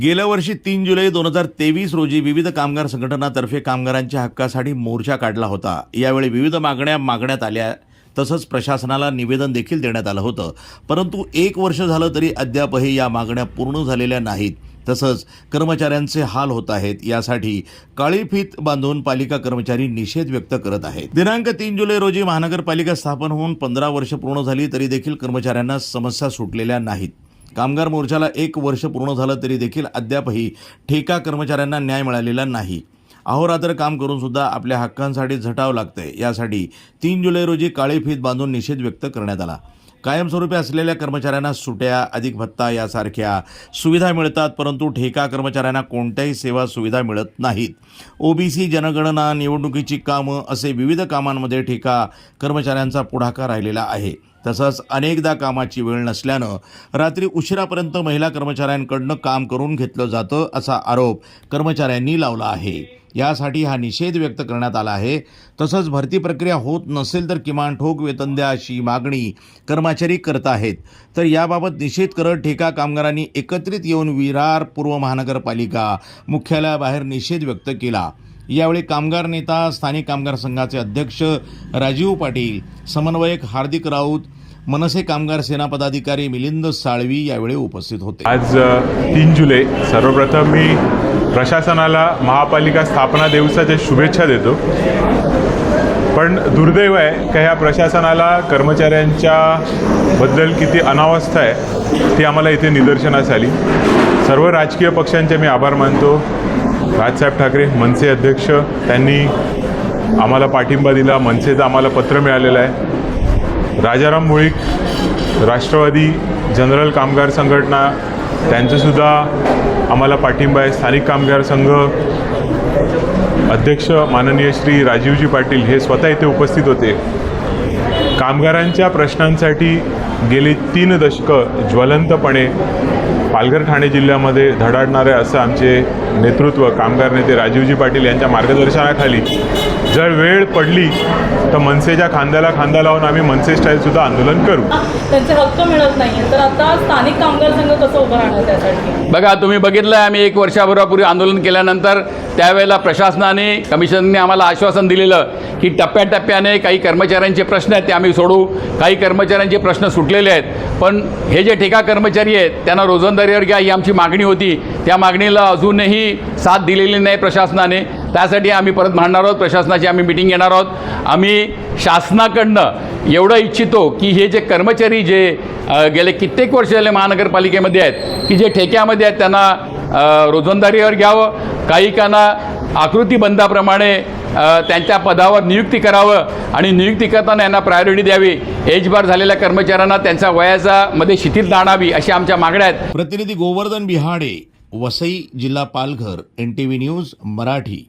गेल्या वर्षी तीन जुलै दोन हजार तेवीस रोजी विविध कामगार संघटनातर्फे कामगारांच्या हक्कासाठी मोर्चा काढला होता. यावेळी विविध मागण्या मागण्यात आल्या. तसंच प्रशासनाला निवेदन देखील देण्यात आलं होतं. परंतु एक वर्ष झालं तरी अद्यापही या मागण्या पूर्ण झालेल्या नाहीत. तसंच कर्मचाऱ्यांचे हाल होत आहेत. यासाठी काळी फीत बांधून पालिका कर्मचारी निषेध व्यक्त करत आहेत. दिनांक तीन जुलै रोजी महानगरपालिका स्थापन होऊन पंधरा वर्ष पूर्ण झाली तरी देखील कर्मचाऱ्यांना समस्या सुटलेल्या नाहीत. कामगार मोर्चाला एक वर्ष पूर्ण झालं तरी देखील अद्यापही ठेका कर्मचाऱ्यांना न्याय मिळालेला नाही. अहोरात्र काम करून सुद्धा आपल्या हक्कांसाठी झटावं लागतंय. यासाठी तीन जुलै रोजी काळी फीत बांधून निषेध व्यक्त करण्यात आला. कायमस्वरूपी असलेल्या कर्मचाऱ्यांना सुट्या अधिक भत्ता यासारख्या सुविधा मिळतात परंतु ठेका कर्मचाऱ्यांना कोणत्याही सेवा सुविधा मिळत नाहीत. ओबीसी जनगणना निवडणुकीची कामं असे विविध कामांमध्ये ठेका कर्मचाऱ्यांचा पुढाकार राहिलेला आहे. तसंच अनेकदा कामाची वेळ नसल्यानं रात्री उशिरापर्यंत महिला कर्मचाऱ्यांकडनं काम करून घेतलं जातं असा आरोप कर्मचाऱ्यांनी लावला आहे. यासाठी हा निषेध व्यक्त करण्यात आला आहे. तसंच भरती प्रक्रिया होत नसेल तर किमान ठोक वेतन द्या अशी मागणी कर्मचारी करत आहेत. तर याबाबत निषेध करत ठेका कामगारांनी एकत्रित येऊन विरार पूर्व महानगरपालिका मुख्यालयाबाहेर निषेध व्यक्त केला. यावेळी कामगार नेता स्थानिक कामगार संघाचे अध्यक्ष राजीव पाटील समन्वयक हार्दिक राऊत मनसे कामगार सेना पदाधिकारी मिलिंद साळवी यावेळी उपस्थित होते. आज तीन जुलै. सर्वप्रथम मी प्रशासनाला महापालिका स्थापना दिवसाच्या शुभेच्छा देतो. पण दुर्दैव आहे का ह्या प्रशासनाला कर्मचाऱ्यांच्या बद्दल किती अनावस्था आहे ती आम्हाला इथे निदर्शनास आली. सर्व राजकीय पक्षांचे मी आभार मानतो. राजसाहेब ठाकरे मनसे अध्यक्ष त्यांनी आम्हाला पाठिंबा दिला मनसेचं आम्हाला पत्र मिळालेलं आहे. राजाराम मुळीक राष्ट्रवादी जनरल कामगार संघटना त्यांचंसुद्धा आम्हाला पाठिंबा आहे. स्थानिक कामगार संघ अध्यक्ष माननीय श्री राजीवजी पाटील हे स्वतः इथे उपस्थित होते. कामगारांच्या प्रश्नांसाठी गेली तीन दशकं ज्वलंतपणे पालघर ठाणे जिल्ह्यामध्ये धडाडणारे असं आमचे नेतृत्व कामगार नेते राजीवजी पाटील यांच्या मार्गदर्शनाखाली जर वेळ पडली तर मनसेच्या खांद्याला खांदा लावून आम्ही मनसे स्टाईलसुद्धा आंदोलन करू. त्यांचे हक्क मिळत नाही तर आता स्थानिक कामगार संघ कसं उभं राहणार त्यासाठी? बघा तुम्ही बघितलं आहे आम्ही एक वर्षाभरापूर्वी आंदोलन केल्यानंतर त्यावेळेला प्रशासनाने कमिशनने आम्हाला आश्वासन दिलेलं की टप्प्याटप्प्याने काही कर्मचाऱ्यांचे प्रश्न आहेत ते आम्ही सोडू. काही कर्मचाऱ्यांचे प्रश्न सुटलेले आहेत. पण हे जे ठेका कर्मचारी आहेत त्यांना रोजंदारीवर घ्या ही आमची मागणी होती. त्या मागणीला अजूनही साथ दिलेली नाही प्रशासनाने. त्यासाठी आम्ही परत मांडणार आहोत. प्रशासनाची आम्ही मिटिंग घेणार आहोत. आम्ही शासनाकडनं एवढं इच्छितो की हे जे कर्मचारी जे गेले कित्येक वर्ष झाले महानगरपालिकेमध्ये आहेत की जे ठेक्यामध्ये आहेत त्यांना रोजंदारीवर घ्यावं. काही काना आकृतीबंधाप्रमाणे त्यांच्या पदावर नियुक्ती करावं आणि नियुक्ती करताना यांना प्रायोरिटी द्यावी. एजबार झालेल्या कर्मचाऱ्यांना त्यांच्या वयाचा मध्ये शिथिलता आणावी अशा आमच्या मागण्या आहेत. प्रतिनिधी गोवर्धन बिहाडे वसई जिल्हा Palghar N T V news Marathi.